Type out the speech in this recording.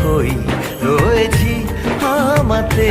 খই রয়েছি আমাতে।